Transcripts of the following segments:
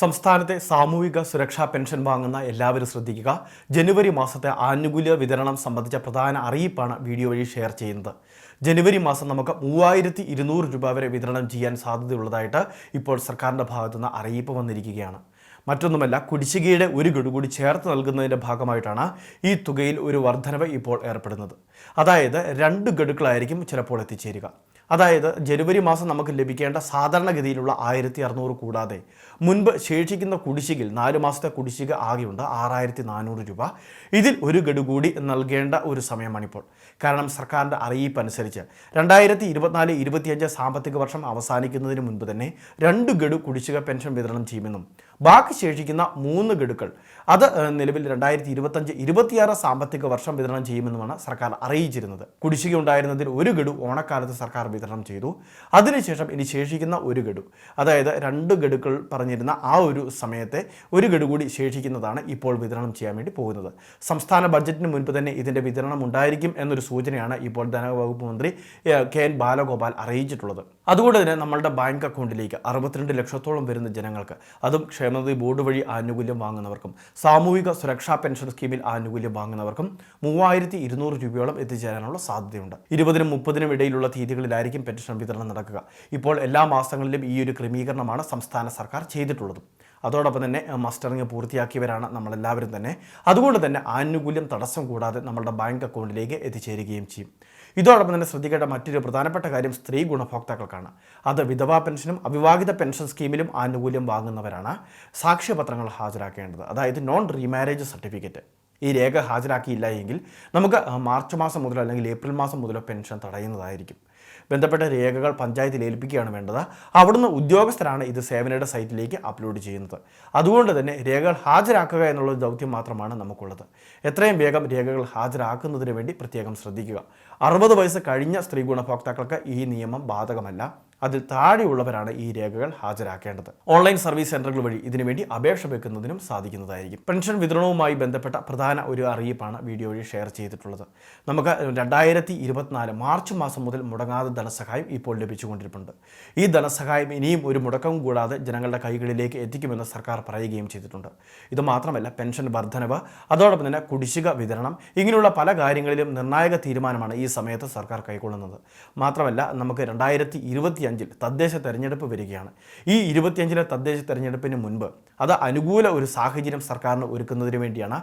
സംസ്ഥാനത്തെ സാമൂഹിക സുരക്ഷാ പെൻഷൻ വാങ്ങുന്ന എല്ലാവരും ശ്രദ്ധിക്കുക. ജനുവരി മാസത്തെ ആനുകൂല്യ വിതരണം സംബന്ധിച്ച പ്രധാന അറിയിപ്പാണ് വീഡിയോ വഴി ഷെയർ ചെയ്യുന്നത്. ജനുവരി മാസം നമുക്ക് മൂവായിരത്തി ഇരുന്നൂറ് രൂപ വരെ വിതരണം ചെയ്യാൻ സാധ്യതയുള്ളതായിട്ട് ഇപ്പോൾ സർക്കാരിന്റെ ഭാഗത്തുനിന്ന് അറിയിപ്പ് വന്നിരിക്കുകയാണ്. മറ്റൊന്നുമല്ല കുടിശ്ശികയുടെ ഒരു ഗഡു കൂടി ചേർത്ത് നൽകുന്നതിന്റെ ഭാഗമായിട്ടാണ് ഈ തുകയിൽ ഒരു വർധനവ് ഇപ്പോൾ ഏർപ്പെടുന്നത്. അതായത് രണ്ട് ഗഡുക്കളായിരിക്കും ചിലപ്പോൾ എത്തിച്ചേരുക. അതായത് ജനുവരി മാസം നമുക്ക് ലഭിക്കേണ്ട സാധാരണഗതിയിലുള്ള ആയിരത്തി അറുന്നൂറ് കൂടാതെ മുൻപ് ശേഷിക്കുന്ന കുടിശ്ശികയിൽ നാല് മാസത്തെ കുടിശ്ശിക ആകെയുണ്ട് ആറായിരത്തി നാനൂറ് രൂപ. ഇതിൽ ഒരു ഗഡു കൂടി നൽകേണ്ട ഒരു സമയമാണിപ്പോൾ. കാരണം സർക്കാരിന്റെ അറിയിപ്പ് അനുസരിച്ച് രണ്ടായിരത്തി ഇരുപത്തിനാല് ഇരുപത്തിയഞ്ച് സാമ്പത്തിക വർഷം അവസാനിക്കുന്നതിന് മുൻപ് തന്നെ രണ്ട് ഗഡു കുടിശ്ശിക പെൻഷൻ വിതരണം ചെയ്യുമെന്നും ബാക്കി ശേഷിക്കുന്ന മൂന്ന് ഗഡുക്കൾ അത് നിലവിൽ രണ്ടായിരത്തി ഇരുപത്തഞ്ച് ഇരുപത്തിയാറ് സാമ്പത്തിക വർഷം വിതരണം ചെയ്യുമെന്നുമാണ് സർക്കാർ അറിയിച്ചിരുന്നത്. കുടിശ്ശിക ഉണ്ടായിരുന്നതിൽ ഒരു ഗഡു ഓണക്കാലത്ത് സർക്കാർ വിതരണം ചെയ്തു. അതിനുശേഷം ഇനി ശേഷിക്കുന്ന ഒരു ഗഡു അതായത് രണ്ട് ഗഡുക്കൾ പറഞ്ഞിരുന്ന ആ ഒരു സമയത്തെ ഒരു ഗഡു കൂടി ശേഷിക്കുന്നതാണ് ഇപ്പോൾ വിതരണം ചെയ്യാൻ വേണ്ടി പോകുന്നത്. സംസ്ഥാന ബഡ്ജറ്റിന് മുൻപ് തന്നെ ഇതിന്റെ വിതരണം ഉണ്ടായിരിക്കും എന്നൊരു സൂചനയാണ് ഇപ്പോൾ ധനവകുപ്പ് മന്ത്രി കെ എൻ ബാലഗോപാൽ അറിയിച്ചിട്ടുള്ളത്. അതുകൊണ്ട് തന്നെ നമ്മളുടെ ബാങ്ക് അക്കൗണ്ടിലേക്ക് അറുപത്തിരണ്ട് ലക്ഷത്തോളം വരുന്ന ജനങ്ങൾക്ക് അതും ക്ഷേമനിധി ബോർഡ് വഴി ആനുകൂല്യം വാങ്ങുന്നവർക്കും സാമൂഹിക സുരക്ഷാ പെൻഷൻ സ്കീമിൽ ആനുകൂല്യം വാങ്ങുന്നവർക്കും മൂവായിരത്തി ഇരുന്നൂറ് രൂപയോളം എത്തിച്ചേരാനുള്ള സാധ്യതയുണ്ട്. ഇരുപതിനും മുപ്പതിനും ഇടയിലുള്ള തീയതികളിലായിരിക്കും പെൻഷൻ വിതരണം നടക്കുക. ഇപ്പോൾ എല്ലാ മാസങ്ങളിലും ഈ ഒരു ക്രമീകരണമാണ് സംസ്ഥാന സർക്കാർ ചെയ്തിട്ടുള്ളത്. അതോടൊപ്പം തന്നെ മസ്റ്ററിങ് പൂർത്തിയാക്കിയവരാണ് നമ്മളെല്ലാവരും തന്നെ. അതുകൊണ്ട് തന്നെ ആനുകൂല്യം തടസ്സം കൂടാതെ നമ്മളുടെ ബാങ്ക് അക്കൗണ്ടിലേക്ക് എത്തിച്ചേരുകയും ചെയ്യും. ഇതോടൊപ്പം തന്നെ ശ്രദ്ധിക്കേണ്ട മറ്റൊരു പ്രധാനപ്പെട്ട കാര്യം സ്ത്രീ ഗുണഭോക്താക്കൾക്കാണ്. അത് വിധവാ പെൻഷനും അവിവാഹിത പെൻഷൻ സ്കീമിലും ആനുകൂല്യം വാങ്ങുന്നവരാണ് സാക്ഷ്യപത്രങ്ങൾ ഹാജരാക്കേണ്ടത്. അതായത് നോൺ റീമാരേജ് സർട്ടിഫിക്കറ്റ്. ഈ രേഖ ഹാജരാക്കിയില്ല എങ്കിൽ നമുക്ക് മാർച്ച് മാസം മുതലോ അല്ലെങ്കിൽ ഏപ്രിൽ മാസം മുതലോ പെൻഷൻ തടയുന്നതായിരിക്കും. ബന്ധപ്പെട്ട രേഖകൾ പഞ്ചായത്തിൽ ഏൽപ്പിക്കുകയാണ് വേണ്ടത്. അവിടുന്ന് ഉദ്യോഗസ്ഥരാണ് ഇത് സേവനയുടെ സൈറ്റിലേക്ക് അപ്ലോഡ് ചെയ്യുന്നത്. അതുകൊണ്ട് തന്നെ രേഖകൾ ഹാജരാക്കുക എന്നുള്ള ദൗത്യം മാത്രമാണ് നമുക്കുള്ളത്. എത്രയും വേഗം രേഖകൾ ഹാജരാക്കുന്നതിന് വേണ്ടി പ്രത്യേകം ശ്രദ്ധിക്കുക. അറുപത് വയസ്സ് കഴിഞ്ഞ സ്ത്രീ ഗുണഭോക്താക്കൾക്ക് ഈ നിയമം ബാധകമല്ല. അതിൽ താഴെയുള്ളവരാണ് ഈ രേഖകൾ ഹാജരാക്കേണ്ടത്. ഓൺലൈൻ സർവീസ് സെന്ററുകൾ വഴി ഇതിനുവേണ്ടി അപേക്ഷ വെക്കുന്നതിനും സാധിക്കുന്നതായിരിക്കും. പെൻഷൻ വിതരണവുമായി ബന്ധപ്പെട്ട പ്രധാന ഒരു അറിയിപ്പാണ് വീഡിയോ വഴി ഷെയർ ചെയ്തിട്ടുള്ളത്. നമുക്ക് രണ്ടായിരത്തി ഇരുപത്തിനാല് മാർച്ച് മാസം മുതൽ മുടങ്ങാതെ ധനസഹായം ഇപ്പോൾ ലഭിച്ചുകൊണ്ടിരിപ്പുണ്ട്. ഈ ധനസഹായം ഇനിയും ഒരു മുടക്കവും കൂടാതെ ജനങ്ങളുടെ കൈകളിലേക്ക് എത്തിക്കുമെന്ന് സർക്കാർ പറയുകയും ചെയ്തിട്ടുണ്ട്. ഇത് മാത്രമല്ല പെൻഷൻ വർധനവ് അതോടൊപ്പം തന്നെ കുടിശ്ശിക വിതരണം ഇങ്ങനെയുള്ള പല കാര്യങ്ങളിലും നിർണായക തീരുമാനമാണ് ഈ സമയത്ത് സർക്കാർ കൈക്കൊള്ളുന്നത്. മാത്രമല്ല നമുക്ക് രണ്ടായിരത്തി ഇരുപത്തിയഞ്ചിൽ തദ്ദേശ തെരഞ്ഞെടുപ്പ് വരികയാണ്. ഈ ഇരുപത്തിയഞ്ചിലെ തദ്ദേശ തെരഞ്ഞെടുപ്പിന് മുൻപ് അത് അനുകൂല ഒരു സാഹചര്യം സർക്കാരിന് ഒരുക്കുന്നതിന് വേണ്ടിയാണ്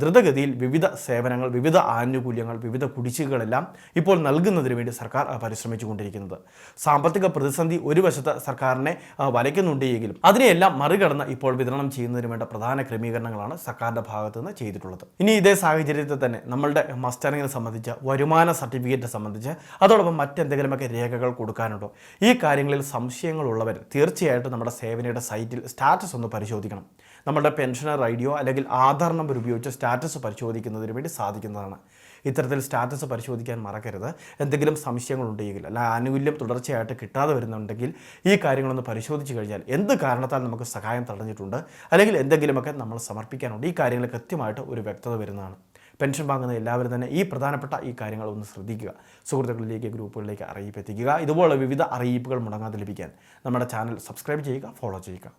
ദ്രുതഗതിയിൽ വിവിധ സേവനങ്ങൾ വിവിധ ആനുകൂല്യങ്ങൾ വിവിധ കുടിശ്ശികകളെല്ലാം ഇപ്പോൾ നൽകുന്നതിന് വേണ്ടി സർക്കാർ പരിശ്രമിച്ചു പരിശ്രമിച്ചുകൊണ്ടിരിക്കുന്നത്. സാമ്പത്തിക പ്രതിസന്ധി ഒരു വശത്ത് സർക്കാരിനെ വലയ്ക്കുന്നുണ്ട് എങ്കിലും അതിനെയെല്ലാം മറികടന്ന് ഇപ്പോൾ വിതരണം ചെയ്യുന്നതിന് വേണ്ട പ്രധാന ക്രമീകരണങ്ങളാണ് സർക്കാരിന്റെ ഭാഗത്തു നിന്ന് ചെയ്തിട്ടുള്ളത്. ഇനി ഇതേ സാഹചര്യത്തിൽ തന്നെ നമ്മളുടെ മസ്റ്ററിങ്ങിനെ സംബന്ധിച്ച് വരുമാന സർട്ടിഫിക്കറ്റ് സംബന്ധിച്ച് അതോടൊപ്പം മറ്റെന്തെങ്കിലുമൊക്കെ രേഖകൾ കൊടുക്കാനുണ്ടോ? കാര്യങ്ങളിൽ സംശയങ്ങളുള്ളവർ തീർച്ചയായിട്ടും നമ്മുടെ സേവനയുടെ സൈറ്റിൽ സ്റ്റാറ്റസ് ഒന്ന് പരിശോധിക്കണം. നമ്മുടെ പെൻഷനർ ഐ ഡിയോ അല്ലെങ്കിൽ ആധാർ നമ്പർ ഉപയോഗിച്ച് സ്റ്റാറ്റസ് പരിശോധിക്കുന്നതിന് വേണ്ടി സാധിക്കുന്നതാണ്. ഇത്തരത്തിൽ സ്റ്റാറ്റസ് പരിശോധിക്കാൻ മറക്കരുത്. എന്തെങ്കിലും സംശയങ്ങളുണ്ടെങ്കിൽ അല്ല ആനുകൂല്യം തുടർച്ചയായിട്ട് കിട്ടാതെ വരുന്നുണ്ടെങ്കിൽ ഈ കാര്യങ്ങളൊന്ന് പരിശോധിച്ച് കഴിഞ്ഞാൽ എന്ത് കാരണത്താൽ നമുക്ക് സഹായം തടഞ്ഞിട്ടുണ്ട്? അല്ലെങ്കിൽ എന്തെങ്കിലുമൊക്കെ നമ്മൾ സമർപ്പിക്കാനുണ്ട്? ഈ കാര്യങ്ങൾ കൃത്യമായിട്ട് ഒരു വ്യക്തത വരുന്നതാണ്. പെൻഷൻ വാങ്ങുന്ന എല്ലാവരും തന്നെ ഈ പ്രധാനപ്പെട്ട ഈ കാര്യങ്ങൾ ഒന്ന് ശ്രദ്ധിക്കുക. സുഹൃത്തുക്കളിലേക്ക് ഗ്രൂപ്പുകളിലേക്ക് അറിയിപ്പ് എത്തിക്കുക. ഇതുപോലെ വിവിധ അറിയിപ്പുകൾ മുടങ്ങാതെ ലഭിക്കാൻ നമ്മുടെ ചാനൽ സബ്സ്ക്രൈബ് ചെയ്യുക ഫോളോ ചെയ്യുക.